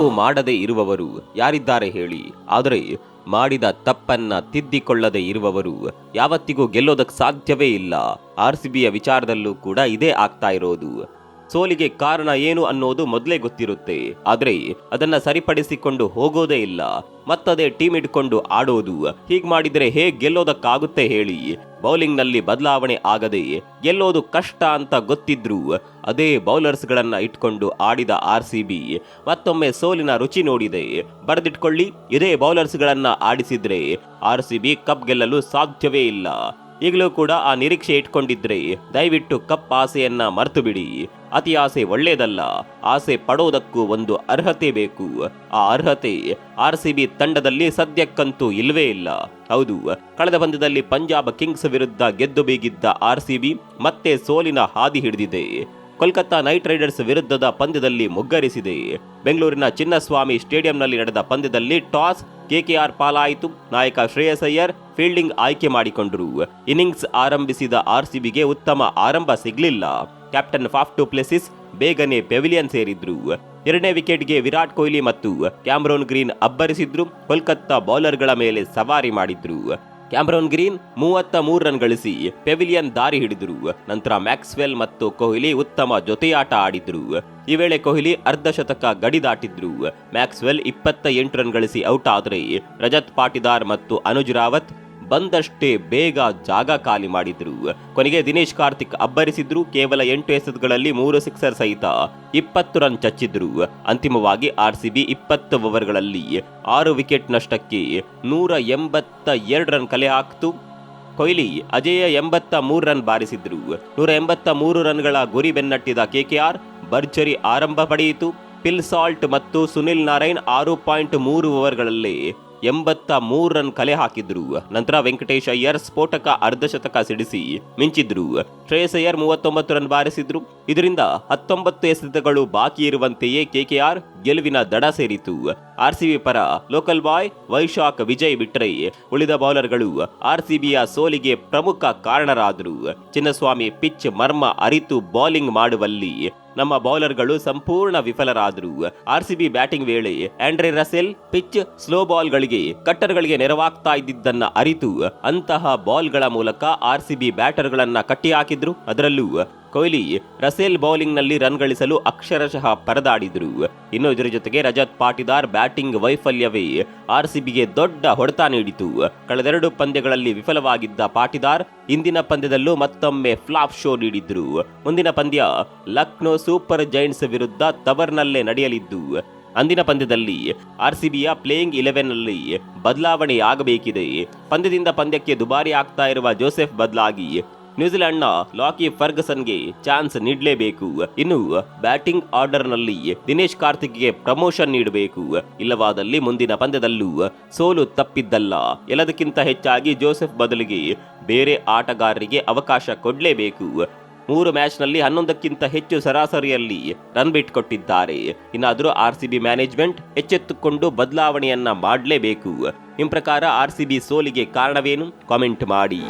ತಪ್ಪು ಮಾಡದೇ ಇರುವವರು ಯಾರಿದ್ದಾರೆ ಹೇಳಿ. ಆದರೆ ಮಾಡಿದ ತಪ್ಪನ್ನ ತಿದ್ದಿಕೊಳ್ಳದೆ ಇರುವವರು ಯಾವತ್ತಿಗೂ ಗೆಲ್ಲೋದಕ್ಕೆ ಸಾಧ್ಯವೇ ಇಲ್ಲ. ಆರ್ ಸಿ ಬಿಯ ವಿಚಾರದಲ್ಲೂ ಕೂಡ ಇದೇ ಆಗ್ತಾ ಇರೋದು. ಸೋಲಿಗೆ ಕಾರಣ ಏನು ಅನ್ನೋದು ಮೊದಲೇ ಗೊತ್ತಿರುತ್ತೆ. ಆದರೆ ಅದನ್ನ ಸರಿಪಡಿಸಿಕೊಂಡು ಹೋಗೋದೇ ಇಲ್ಲ. ಮತ್ತದೇ ಟೀಮ್ ಇಟ್ಕೊಂಡು ಆಡೋದು. ಹೀಗೆ ಮಾಡಿದ್ರೆ ಹೇಗೆ ಗೆಲ್ಲೋದಕ್ಕಾಗುತ್ತೆ ಹೇಳಿ. ಬೌಲಿಂಗ್ನಲ್ಲಿ ಬದಲಾವಣೆ ಆಗದೆ ಗೆಲ್ಲೋದು ಕಷ್ಟ ಅಂತ ಗೊತ್ತಿದ್ರು ಅದೇ ಬೌಲರ್ಸ್ ಗಳನ್ನ ಇಟ್ಕೊಂಡು ಆಡಿದ ಆರ್ ಸಿ ಬಿ ಮತ್ತೊಮ್ಮೆ ಸೋಲಿನ ರುಚಿ ನೋಡಿದೆ. ಬರೆದಿಟ್ಕೊಳ್ಳಿ, ಇದೇ ಬೌಲರ್ಸ್ ಗಳನ್ನ ಆಡಿಸಿದ್ರೆ ಆರ್ ಸಿ ಬಿ ಕಪ್ ಗೆಲ್ಲಲು ಸಾಧ್ಯವೇ ಇಲ್ಲ. ಈಗಲೂ ಕೂಡ ಆ ನಿರೀಕ್ಷೆ ಇಟ್ಕೊಂಡಿದ್ರೆ. ದಯವಿಟ್ಟು ಕಪ್ ಆಸೆಯನ್ನ ಮರೆತು ಬಿಡಿ ಅತಿ ಆಸೆ ಒಳ್ಳೇದಲ್ಲ ಆಸೆ ಪಡೋದಕ್ಕೂ ಒಂದು ಅರ್ಹತೆ ಬೇಕು. ಆ ಅರ್ಹತೆ ಆರ್ ಸಿ ಬಿ ತಂಡದಲ್ಲಿ ಸದ್ಯಕ್ಕಂತೂ ಇಲ್ವೇ ಇಲ್ಲ. ಹೌದು, ಕಳೆದ ಪಂದ್ಯದಲ್ಲಿ ಪಂಜಾಬ್ ಕಿಂಗ್ಸ್ ವಿರುದ್ಧ ಗೆದ್ದು ಬೀಗಿದ್ದ ಆರ್ ಸಿ ಬಿ ಮತ್ತೆ ಸೋಲಿನ ಹಾದಿ ಹಿಡಿದಿದೆ. ಕೋಲ್ಕತ್ತಾ ನೈಟ್ ರೈಡರ್ಸ್ ವಿರುದ್ಧದ ಪಂದ್ಯದಲ್ಲಿ ಮುಗ್ಗರಿಸಿದೆ. ಬೆಂಗಳೂರಿನ ಚಿನ್ನಸ್ವಾಮಿ ಸ್ಟೇಡಿಯಂನಲ್ಲಿ ನಡೆದ ಪಂದ್ಯದಲ್ಲಿ ಟಾಸ್ ಕೆಕೆಆರ್ ಪಾಲಾಯಿತು. ನಾಯಕ ಶ್ರೇಯಸ್ ಅಯ್ಯರ್ ಫೀಲ್ಡಿಂಗ್ ಆಯ್ಕೆ ಮಾಡಿಕೊಂಡರು. ಇನ್ನಿಂಗ್ಸ್ ಆರಂಭಿಸಿದ ಆರ್ಸಿಬಿಗೆ ಉತ್ತಮ ಆರಂಭ ಸಿಗಲಿಲ್ಲ. ಕ್ಯಾಪ್ಟನ್ ಫಾಫ್ ಟು ಪ್ಲೇಸಿಸ್ ಬೇಗನೆ ಪೆವಿಲಿಯನ್ ಸೇರಿದ್ರು. ಎರಡನೇ ವಿಕೆಟ್ಗೆ ವಿರಾಟ್ ಕೊಹ್ಲಿ ಮತ್ತು ಕ್ಯಾಮ್ರೋನ್ ಗ್ರೀನ್ ಅಬ್ಬರಿಸಿದ್ರು. ಕೋಲ್ಕತ್ತಾ ಬೌಲರ್ಗಳ ಮೇಲೆ ಸವಾರಿ ಮಾಡಿದ್ರು. ಕ್ಯಾಮ್ರೋನ್ ಗ್ರೀನ್ ಮೂವತ್ತ ಮೂರು ರನ್ ಗಳಿಸಿ ಪೆವಿಲಿಯನ್ ದಾರಿ ಹಿಡಿದರು. ನಂತರ ಮ್ಯಾಕ್ಸ್ವೆಲ್ ಮತ್ತು ಕೊಹ್ಲಿ ಉತ್ತಮ ಜೊತೆಯಾಟ ಆಡಿದ್ರು. ಈ ವೇಳೆ ಕೊಹ್ಲಿ ಅರ್ಧ ಶತಕ ಗಡಿ ದಾಟಿದ್ರು. ಮ್ಯಾಕ್ಸ್ವೆಲ್ ಇಪ್ಪತ್ತ ಎಂಟು ರನ್ ಗಳಿಸಿ ಔಟ್ ಆದರೆ ರಜತ್ ಪಾಟಿದಾರ್ ಮತ್ತು ಅನುಜ್ ರಾವತ್ ಬಂದಷ್ಟೇ ಬೇಗ ಜಾಗ ಖಾಲಿ ಮಾಡಿದ್ರು. ಕೊನೆಗೆ ದಿನೇಶ್ ಕಾರ್ತಿಕ್ ಅಬ್ಬರಿಸಿದ್ರು. ಕೇವಲ ಎಂಟು ಎಸೆತಗಳಲ್ಲಿ ಮೂರು ಸಿಕ್ಸರ್ ಸಹಿತ ಇಪ್ಪತ್ತು ರನ್ ಚಚ್ಚಿದ್ರು. ಅಂತಿಮವಾಗಿ ಆರ್ಸಿಬಿ ಇಪ್ಪತ್ತು ಓವರ್ಗಳಲ್ಲಿ ಆರು ವಿಕೆಟ್ ನಷ್ಟಕ್ಕೆ ನೂರ ಎಂಬತ್ತ ಎರಡು ರನ್ ಕಲೆ ಹಾಕ್ತು. ಕೊಹ್ಲಿ ಅಜೇಯ ಎಂಬತ್ತ ಮೂರು ರನ್ ಬಾರಿಸಿದ್ರು. ನೂರ ಎಂಬತ್ತ ಮೂರು ರನ್ಗಳ ಗುರಿ ಬೆನ್ನಟ್ಟಿದ ಕೆಕೆಆರ್ ಭರ್ಜರಿ ಆರಂಭ ಪಡೆಯಿತು. ಪಿಲ್ ಸಾಲ್ಟ್ ಮತ್ತು ಸುನಿಲ್ ನಾರಾಯಣ್ ಆರು ಪಾಯಿಂಟ್ ಮೂರು ಓವರ್ಗಳಲ್ಲಿ ಎಂಬತ್ತ ಮೂರು ರನ್ ಕಲೆ ಹಾಕಿದ್ರು. ನಂತರ ವೆಂಕಟೇಶ್ ಅಯ್ಯರ್ ಸ್ಫೋಟಕ ಅರ್ಧಶತಕ ಸಿಡಿಸಿ ಮಿಂಚಿದ್ರು. ಶ್ರೇಯಸ್ ಅಯ್ಯರ್ ಮೂವತ್ತೊಂಬತ್ತು ರನ್ ಬಾರಿಸಿದ್ರು. ಇದರಿಂದ ಹತ್ತೊಂಬತ್ತು ಎಸೆತಗಳು ಬಾಕಿ ಇರುವಂತೆಯೇ ಕೆಕೆಆರ್ ಗೆಲುವಿನ ದಡ ಸೇರಿತು. ಆರ್ಸಿಬಿ ಪರ ಲೋಕಲ್ ಬಾಯ್ ವೈಶಾಖ್ ವಿಜಯ್ ಬಿಟ್ರೆ ಉಳಿದ ಬೌಲರ್ಗಳು ಆರ್ಸಿಬಿಯ ಸೋಲಿಗೆ ಪ್ರಮುಖ ಕಾರಣರಾದರು. ಚಿನ್ನಸ್ವಾಮಿ ಪಿಚ್ ಮರ್ಮ ಅರಿತು ಬೌಲಿಂಗ್ ಮಾಡುವಲ್ಲಿ ನಮ್ಮ ಬೌಲರ್ಗಳು ಸಂಪೂರ್ಣ ವಿಫಲರಾದರು. ಆರ್ಸಿಬಿ ಬ್ಯಾಟಿಂಗ್ ವೇಳೆ ಆಂಡ್ರೆ ರಸೆಲ್ ಪಿಚ್ ಸ್ಲೋ ಬಾಲ್ಗಳಿಗೆ, ಕಟ್ಟರ್ಗಳಿಗೆ ನೆರವಾಗ್ತಾ ಇದ್ದಿದ್ದನ್ನ ಅರಿತು ಅಂತಹ ಬಾಲ್ಗಳ ಮೂಲಕ ಆರ್ಸಿಬಿ ಕಟ್ಟಿ ಹಾಕಿದ್ರು ಅದರಲ್ಲೂ ಕೊಹ್ಲಿ ರಸೇಲ್ ಬೌಲಿಂಗ್ನಲ್ಲಿ ರನ್ ಗಳಿಸಲು ಅಕ್ಷರಶಃ ಪರದಾಡಿದರು. ಇನ್ನು ಇದರ ಜೊತೆಗೆ ರಜತ್ ಪಾಟಿದಾರ್ ಬ್ಯಾಟಿಂಗ್ ವೈಫಲ್ಯವೇ ಆರ್ಸಿಬಿಗೆ ದೊಡ್ಡ ಹೊಡೆತ ನೀಡಿತು. ಕಳೆದೆರಡು ಪಂದ್ಯಗಳಲ್ಲಿ ವಿಫಲವಾಗಿದ್ದ ಪಾಟಿದಾರ್ ಇಂದಿನ ಪಂದ್ಯದಲ್ಲೂ ಮತ್ತೊಮ್ಮೆ ಫ್ಲಾಪ್ ಶೋ ನೀಡಿದ್ರು. ಮುಂದಿನ ಪಂದ್ಯ ಲಕ್ನೋ ಸೂಪರ್ ಜೈಂಟ್ಸ್ ವಿರುದ್ಧ ತವರ್ನಲ್ಲೇ ನಡೆಯಲಿದ್ದು. ಅಂದಿನ ಪಂದ್ಯದಲ್ಲಿ ಆರ್ಸಿಬಿಯ ಪ್ಲೇಯಿಂಗ್ ಇಲೆವೆನ್ನಲ್ಲಿ ಬದಲಾವಣೆ ಆಗಬೇಕಿದೆ ಪಂದ್ಯದಿಂದ ಪಂದ್ಯಕ್ಕೆ ದುಬಾರಿ ಆಗ್ತಾ ಇರುವ ಜೋಸೆಫ್ ಬದಲಾಗಿ ನ್ಯೂಜಿಲೆಂಡ್ನ ಲಾಕಿ ಫರ್ಗಸನ್ಗೆ ಚಾನ್ಸ್ ನೀಡಲೇಬೇಕು. ಇನ್ನು ಬ್ಯಾಟಿಂಗ್ ಆರ್ಡರ್ನಲ್ಲಿ ದಿನೇಶ್ ಕಾರ್ತಿಕ್ಗೆ ಪ್ರಮೋಷನ್ ನೀಡಬೇಕು. ಇಲ್ಲವಾದಲ್ಲಿ ಮುಂದಿನ ಪಂದ್ಯದಲ್ಲೂ ಸೋಲು ತಪ್ಪಿದ್ದಲ್ಲ. ಎಲ್ಲದಕ್ಕಿಂತ ಹೆಚ್ಚಾಗಿ ಜೋಸೆಫ್ ಬದಲಿಗೆ ಬೇರೆ ಆಟಗಾರರಿಗೆ ಅವಕಾಶ ಕೊಡಲೇಬೇಕು. ಮೂರು ಮ್ಯಾಚ್ನಲ್ಲಿ ಹನ್ನೊಂದಕ್ಕಿಂತ ಹೆಚ್ಚು ಸರಾಸರಿಯಲ್ಲಿ ರನ್ ಬಿಟ್ ಕೊಟ್ಟಿದ್ದಾರೆ. ಇನ್ನಾದರೂ ಆರ್ ಸಿ ಬಿ ಮ್ಯಾನೇಜ್ಮೆಂಟ್ ಎಚ್ಚೆತ್ತುಕೊಂಡು ಬದಲಾವಣೆಯನ್ನ ಮಾಡಲೇಬೇಕು. ನಿಮ್ಮ ಪ್ರಕಾರ ಆರ್ ಸಿ ಬಿ ಸೋಲಿಗೆ ಕಾರಣವೇನು? ಕಾಮೆಂಟ್ ಮಾಡಿ.